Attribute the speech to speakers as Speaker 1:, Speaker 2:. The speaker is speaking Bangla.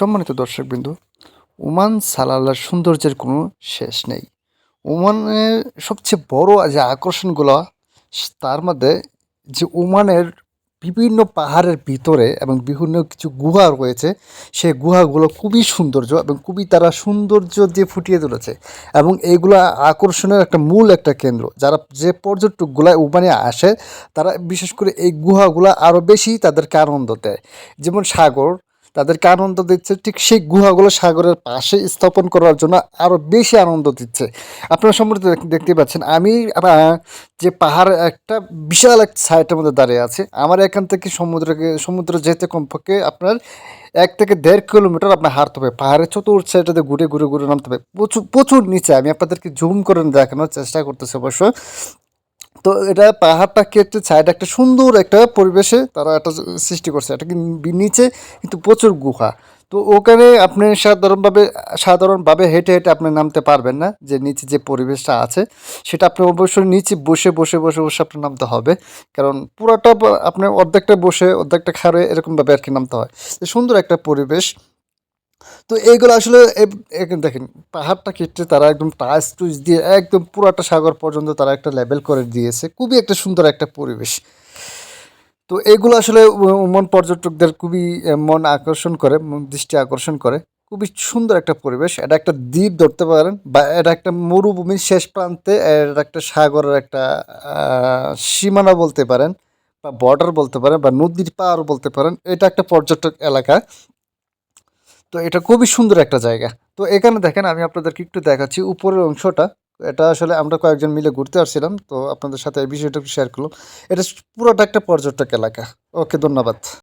Speaker 1: সম্মানিত দর্শকবৃন্দু, ওমান সালালার সৌন্দর্যের কোনো শেষ নেই। ওমানের সবচেয়ে বড় যে আকর্ষণগুলো, তার মধ্যে যে ওমানের বিভিন্ন পাহাড়ের ভিতরে এবং বিভিন্ন কিছু গুহা রয়েছে, সেই গুহাগুলো খুবই সৌন্দর্য এবং খুবই তারা সৌন্দর্য দিয়ে ফুটিয়ে তুলেছে এবং এইগুলো আকর্ষণের একটা মূল একটা কেন্দ্র। যারা যে পর্যটকগুলা ওমানে আসে, তারা বিশেষ করে এই গুহাগুলো আরও বেশি তাদেরকে আনন্দ দেয়। যেমন সাগর তাদেরকে আনন্দ দিচ্ছে। ঠিক সেই গুহাগুলো সাগরের পাশে স্থাপন করার জন্য আরও বেশি আনন্দ দিচ্ছে। আপনারা সম্পর্কে দেখতে পাচ্ছেন, আমি যে পাহাড় একটা বিশাল এক সাইটের মধ্যে দাঁড়িয়ে আছে। আমার এখান থেকে সমুদ্রকে, সমুদ্র যেতে কমপক্ষে আপনার এক থেকে দেড় কিলোমিটার আপনার হাঁটতে হবে। পাহাড়ের চতুর্থ সাইডে ঘুরে ঘুরে ঘুরে নামতে হবে। প্রচুর প্রচুর নিচে। আমি আপনাদেরকে জুম করে দেখানোর চেষ্টা করতেছি অবশ্য। তো এটা পাহাড়টা কেটে সাইড একটা সুন্দর একটা পরিবেশে তারা একটা সৃষ্টি করছে। এটা নিচে কিন্তু প্রচুর গুহা। তো ওখানে আপনি সাধারণভাবে সাধারণভাবে হেঁটে হেঁটে আপনি নামতে পারবেন না, যে নিচে যে পরিবেশটা আছে। সেটা আপনি অবশ্যই নিচে বসে বসে বসে বসে আপনার নামতে হবে। কারণ পুরোটা আপনি অর্ধেকটা বসে, অর্ধেকটা খাড়ে এরকমভাবে আর কি নামতে হয়। সুন্দর একটা পরিবেশ। তো এইগুলো আসলে দেখেন, পাহাড়টা কেটে তারা একদম টাচ টুচ দিয়ে একদম পুরাটা সাগর পর্যন্ত তারা একটা লেভেল করে দিয়েছে। খুবই একটা সুন্দর একটা পরিবেশ। তো এগুলো আসলে মন পর্যটকদের খুবই মন আকর্ষণ করে দৃষ্টি আকর্ষণ করে। খুবই সুন্দর একটা পরিবেশ। এটা একটা দ্বীপ ধরতে পারেন বা এটা একটা মরুভূমির শেষ প্রান্তে এটা একটা সাগরের একটা সীমানা বলতে পারেন বা বর্ডার বলতে পারেন বা নদীর পাড় বলতে পারেন। এটা একটা পর্যটক এলাকা। তো এটা খুবই সুন্দর একটা জায়গা। তো এখানে দেখেন, আমি আপনাদেরকে একটু দেখাচ্ছি উপরের অংশটা। এটা আসলে আমরা কয়েকজন মিলে ঘুরতে আসছিলাম, তো আপনাদের সাথে এই বিষয়টা শেয়ার করলাম। এটা পুরোটা একটা পর্যটক এলাকা। ওকে, ধন্যবাদ।